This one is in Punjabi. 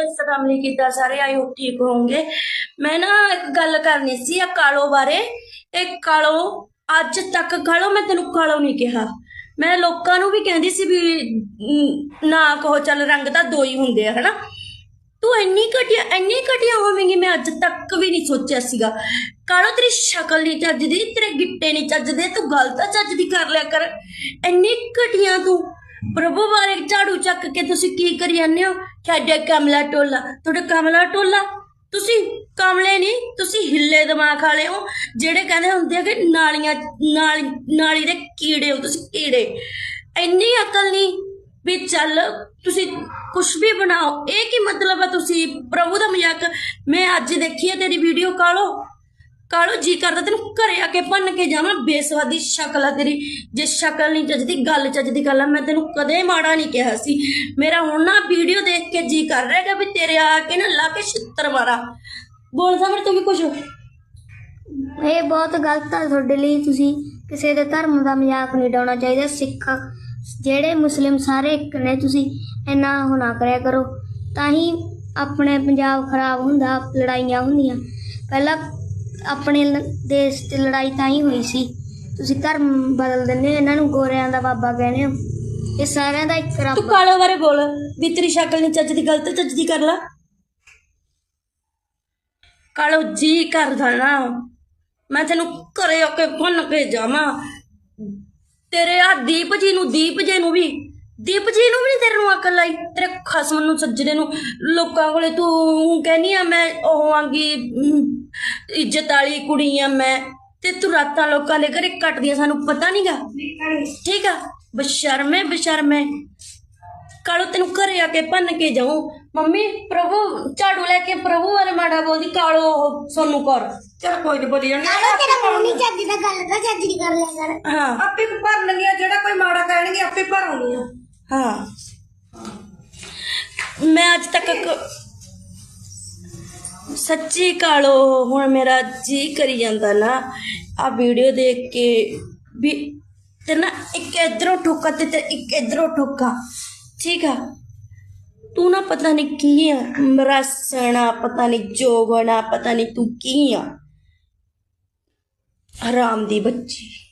ਇੰਸਟਾਗ੍ਰਾਮ ਲਈ ਕੀਤਾ ਸਾਰੇ ਆਈ ਹੋਪ ਠੀਕ ਹੋਵੋਗੇ ਮੈਂ ਨਾ ਇੱਕ ਗੱਲ ਕਰਨੀ ਸੀ ਆ ਕਾਲੋ ਬਾਰੇ। ਇਹ ਕਾਲੋ ਅੱਜ ਤੱਕ ਕਾਲੋ ਮੈਂ ਤੈਨੂੰ ਕਾਲੋ ਨਹੀਂ ਕਿਹਾ। ਮੈਂ ਲੋਕਾਂ ਨੂੰ ਵੀ ਕਹਿੰਦੀ ਸੀ ਵੀ ਨਾ ਕਹੋ, ਚੱਲ ਰੰਗ ਤਾਂ ਦੋ ਹੀ ਹੁੰਦੇ ਆ, ਹਨਾ। ਤੂੰ ਇੰਨੀ ਘਟੀਆ ਇੰਨੀ ਘਟੀਆ ਹੋਵੇਂਗੀ, ਮੈਂ ਅੱਜ ਤੱਕ ਵੀ ਨਹੀਂ ਸੋਚਿਆ ਸੀਗਾ। ਕਾਲੋ, ਤੇਰੀ ਸ਼ਕਲ ਨਹੀਂ ਚੱਜਦੀ, ਤੇਰੇ ਗਿੱਟੇ ਨਹੀਂ ਚੱਜਦੇ, ਤੂੰ ਗਲਤ ਚੱਜਦੀ ਕਰ ਲਿਆ ਕਰ। ਇੰਨੀ ਘਟੀਆ ਤੂੰ ਪ੍ਰਭੂ ਬਾਰੇ ਝਾੜੂ ਚੱਕ ਕੇ ਤੁਸੀਂ ਕੀ ਕਰੀ ਜਾਂਦੇ ਹੋ? ਸਾਡੇ ਕਮਲਾ ਟੋਲਾ, ਤੁਹਾਡੇ ਕਮਲਾ ਟੋਲਾ? ਤੁਸੀਂ ਕਮਲੇ ਨਹੀਂ, ਤੁਸੀਂ ਹਿੱਲੇ ਦਿਮਾਗ ਵਾਲੇ ਹੋ, ਜਿਹੜੇ ਕਹਿੰਦੇ ਹੁੰਦੇ ਆ ਕਿ ਨਾਲੀਆਂ, ਨਾਲੀ ਨਾਲੀ ਦੇ ਕੀੜੇ ਹੋ, ਤੁਸੀਂ ਕੀੜੇ। ਇੰਨੀ ਅਕਲ ਨਹੀਂ ਵੀ ਚੱਲ ਤੁਸੀਂ ਕੁਝ ਵੀ ਬਣਾਓ। ਇਹ ਕੀ ਮਤਲਬ ਹੈ ਤੁਸੀਂ? ਪ੍ਰਭੂ ਦਾ ਮਜ਼ਾਕ ਮੈਂ ਅੱਜ ਦੇਖੀ ਹੈ ਤੇਰੀ ਵੀਡੀਓ ਕਾਲੋ। ਕਾਲੋ ਜੀ ਕਰਦਾ ਤੈਨੂੰ ਘਰੇ ਆ ਕੇ ਭੰਨ ਕੇ ਜਾਵਾਂ, ਬੇਸਵਾਦੀ ਸ਼ਕਲ ਆ ਤੇਰੀ। ਜੇ ਸ਼ਕਲ ਨਹੀਂ ਚੱਜਦੀ, ਗੱਲ ਚੱਜਦੀ ਗੱਲ ਆ ਮੈਂ ਤੈਨੂੰ ਕਦੇ ਮਾੜਾ ਨਹੀਂ ਕਿਹਾ ਸੀ। ਮੇਰਾ ਹੁਣ ਨਾ ਵੀਡੀਓ ਦੇਖ ਕੇ ਜੀ ਕਰ ਰਿਹਾ ਹੈਗਾ ਵੀ ਤੇਰੇ ਆ ਕੇ ਨਾ ਲਾ ਕੇ ਛਿੱਤਰ ਮਾਰਾ। ਬੋਲ ਸਮਰ ਤੂੰ ਵੀ ਕੁਝ ਇਹ ਬਹੁਤ ਗਲਤ ਆ ਤੁਹਾਡੇ ਲਈ, ਤੁਸੀਂ ਕਿਸੇ ਦੇ ਧਰਮ ਦਾ ਮਜ਼ਾਕ ਨਹੀਂ ਡਾਉਣਾ ਚਾਹੀਦਾ, ਸਿੱਖ ਜਿਹੜੇ ਮੁਸਲਿਮ ਸਾਰੇ ਇੱਕ ਨੇ, ਤੁਸੀਂ ਇੰਨਾ ਹੋਣਾ ਕਰਿਆ ਕਰੋ। ਤਾਂ ਹੀ ਆਪਣੇ ਪੰਜਾਬ ਖਰਾਬ ਹੁੰਦਾ, ਲੜਾਈਆਂ ਹੁੰਦੀਆਂ। ਪਹਿਲਾਂ ਆਪਣੇ ਦੇਸ਼ 'ਚ ਲੜਾਈ ਤਾਂ ਹੀ ਹੋਈ ਸੀ। ਤੁਸੀਂ ਧਰਮ ਬਦਲ ਦਿੰਦੇ ਹੋ, ਇਹਨਾਂ ਨੂੰ ਗੋਰਿਆਂ ਦਾ ਬਾਬਾ ਕਹਿੰਦੇ ਹੋ। ਇਹ ਸਾਰਿਆਂ ਦਾ ਇੱਕ ਤੂੰ ਰੱਬ ਆ। ਕਾਲੋ ਬਾਰੇ ਬੋਲ, ਵੀ ਤੇਰੀ ਸ਼ਕਲ ਨਹੀਂ ਚੱਜਦੀ ਗਲਤ ਚੱਜਦੀ ਕਰ ਲਾ। ਕਾਲੋ ਜੀ ਕਰਦਾ ਨਾ। ਮੈਂ ਤੈਨੂੰ ਘਰੇ ਆ ਕੇ ਭੰਨ ਕੇ ਜਾਵਾਂ। ਤੇਰੇ ਆ ਦੀਪ ਜੀ ਨੂੰ, ਦੀਪ ਜੀ ਨੂੰ ਵੀ ਦੀਪ ਜੀ ਨੂੰ ਵੀ ਤੇਰੇ ਨੂੰ ਅਕਲ ਆਈ? ਤੇਰੇ ਖਸਮ ਨੂੰ ਸੱਜਦੇ ਨੂੰ। ਲੋਕਾਂ ਕੋਲੇ ਤੂੰ ਕਹਿੰਨੀ ਆ ਮੈਂ ਉਹ ਆਂਗੀ ਇੱਜ਼ਤ ਵਾਲੀ ਕੁੜੀ ਆ ਮੈਂ। ਤੇ ਤੂੰ ਰਾਤਾਂ ਲੋਕਾਂ ਦੇ ਘਰੇ ਕੱਟਦੀਆਂ ਸਾਨੂੰ ਪਤਾ ਨਹੀਂਗਾ ਠੀਕ ਆ? ਬਸ਼ਰਮੇ ਬਸ਼ਰਮੇ ਕਾਲੋ ਤੈਨੂੰ ਘਰੇ ਆ ਕੇ ਭੰਨ ਕੇ ਜਾਉ ਮੰਮੀ ਪ੍ਰਭੂ ਝਾੜੂ ਲੈ ਕੇ ਪ੍ਰਭੂ ਵਾਲੇ ਮਾੜਾ ਬੋਲਦੀ ਕਾਲੋ ਉਹ ਸੋਨੂੰ ਕਰ। ਚਲ ਕੋਈ ਨਹੀਂ ਬੋਲੀ ਜਾਣਾ ਚੱਜ ਦਾ ਗੱਲ ਤਾਂ ਚੱਜ ਦੀ ਕਰ ਲਿਆ ਕਰ। ਹਾਂ। ਆਪੇ ਭਰ ਲੈਂਦੀਆਂ ਜਿਹੜਾ ਕੋਈ ਮਾੜਾ ਕਹਿਣਗੇ ਆਪੇ ਭਰ ਆਉਂਦੀਆਂ ਹਾਂ। ਮੈਂ ਅੱਜ ਤੱਕ ਸੱਚੀ ਕਾਲੋ ਹੁਣ ਮੇਰਾ ਜੀ ਕਰੀ ਜਾਂਦਾ ਨਾ। ਆ ਵੀਡੀਓ ਦੇਖ ਕੇ ਵੀ ਤੇ ਨਾ ਇੱਕ ਇਧਰੋਂ ਠੋਕਾ ਤੇ ਤੇ ਇੱਕ ਇਧਰੋਂ ਠੋਕਾ। ਠੀਕ ਆ? ਤੂੰ ਨਾ ਪਤਾ ਨਹੀਂ ਕੀ ਆ। ਮਰਸਣਾ ਪਤਾ ਨਹੀਂ ਜੋਗਣਾ, ਪਤਾ ਨਹੀਂ ਤੂੰ ਕੀ ਆ। ਹਰਾਮ ਦੀ ਬੱਚੀ।